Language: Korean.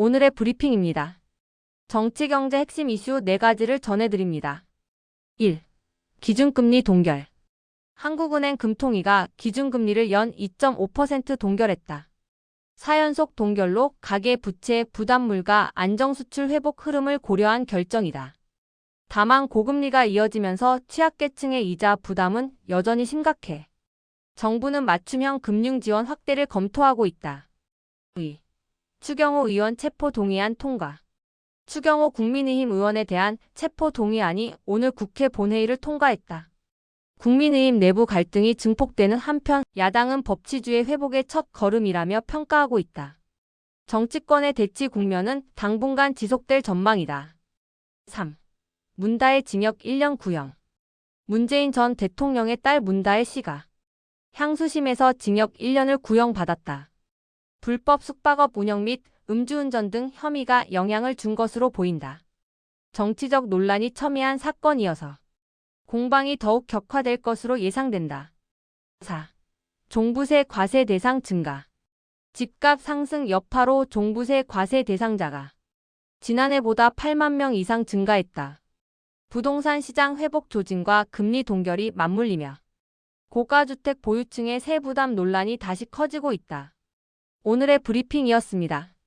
오늘의 브리핑입니다. 정치 경제 핵심 이슈 4가지를 전해드립니다. 1. 기준금리 동결. 한국은행 금통위가 기준금리를 연 2.5% 동결했다. 4연속 동결로 가계 부채 부담물과 안정수출 회복 흐름을 고려한 결정이다. 다만 고금리가 이어지면서 취약계층의 이자 부담은 여전히 심각해. 정부는 맞춤형 금융 지원 확대를 검토하고 있다. 의. 추경호 의원 체포 동의안 통과. 추경호 국민의힘 의원에 대한 체포 동의안이 오늘 국회 본회의를 통과했다. 국민의힘 내부 갈등이 증폭되는 한편 야당은 법치주의 회복의 첫 걸음이라며 평가하고 있다. 정치권의 대치 국면은 당분간 지속될 전망이다. 3. 문다의 징역 1년 구형. 문재인 전 대통령의 딸 문다의 씨가 향수심에서 징역 1년을 구형받았다. 불법 숙박업 운영 및 음주운전 등 혐의가 영향을 준 것으로 보인다. 정치적 논란이 첨예한 사건이어서 공방이 더욱 격화될 것으로 예상된다. 4. 종부세 과세 대상 증가. 집값 상승 여파로 종부세 과세 대상자가 지난해보다 8만 명 이상 증가했다. 부동산 시장 회복 조짐과 금리 동결이 맞물리며 고가주택 보유층의 세부담 논란이 다시 커지고 있다. 오늘의 브리핑이었습니다.